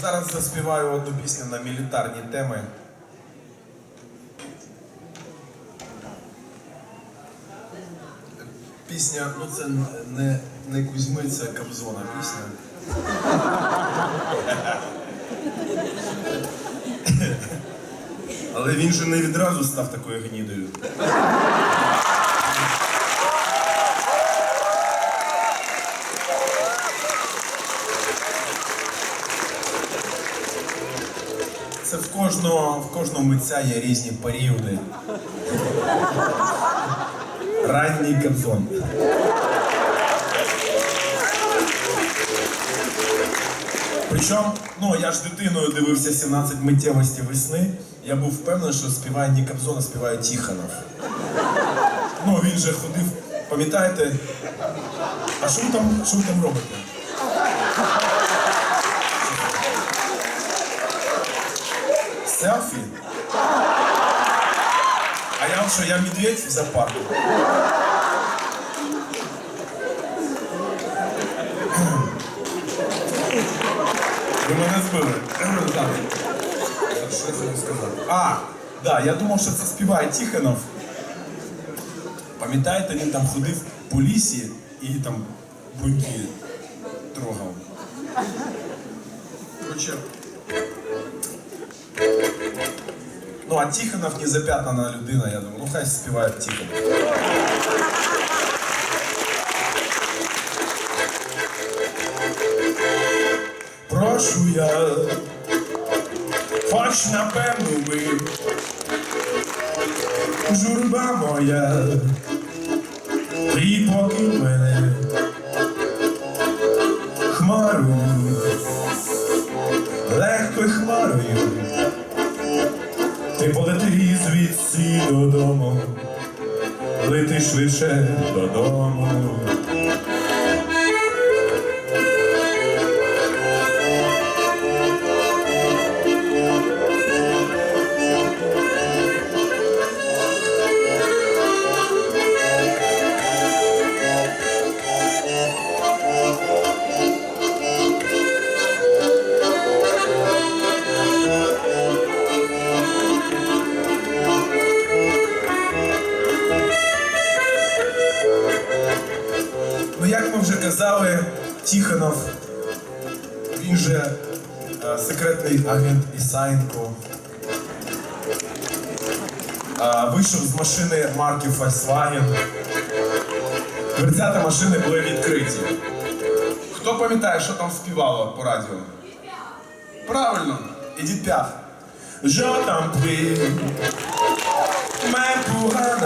Зараз заспіваю одну пісню на мілітарні теми. Пісня, ну це не, не Кузьми, це Кобзона пісня. Але він же не відразу став такою гнідою. Це в кожного, в кожного митця є різні періоди. Ранній Кобзон. Причому, ну я ж дитиною дивився 17 миттєвості весни. Я був впевнений, що співає не Кобзон, а співає Тихонов. Ну, він же ходив, пам'ятаєте? А що ви там, що ви там робите? Селфі? А я що, я медведь в зоопарку? Ви мене збили. Так. Що я хотів сказати? А, да, я думав, що це співає Тихонов. Пам'ятаєте, він там ходив по лісі і там буньки трогав. Короче, Ну, а Тихонов не запятнана людина, я думаю. Ну, хай співає Тихонов. Прошу я, хоч напевно ви, журба моя, ти поки мене Ти полети звідси додому, лети швидше додому. Казали, Тихонов, він же е, секретний агент Ісаєнко. Вийшов з машини марки Volkswagen. Дверцята машини були відкриті. Хто пам'ятає, що там співало по радіо? Правильно, Едіт Піаф. Je t'en prie, mais pour un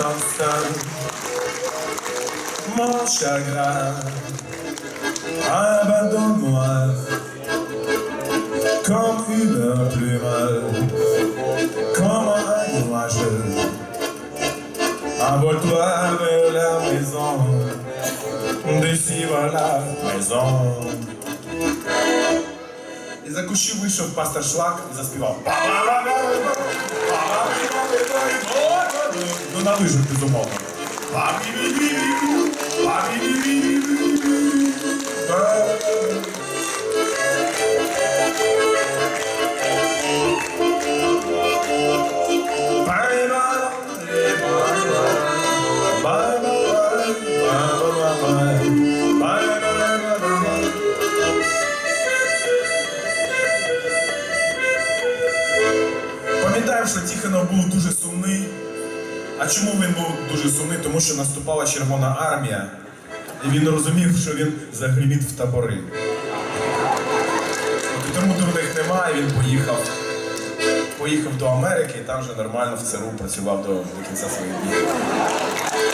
mon chagrin. Abandonne-moi comme une pleureur, comme un nuage. Envole-toi vers la maison, d'ici vers la maison. І за кущів вийшов пастор Шлак і заспівав. Ну на лижах безумовно. Пам'ятаємо, что Тихонов был дуже А чому він був дуже сумний? Тому що наступала Червона армія, і він розумів, що він загриміть в табори. І тому дурних немає, він поїхав. Поїхав до Америки і там вже нормально в ЦРУ працював до, до кінця своїх днів.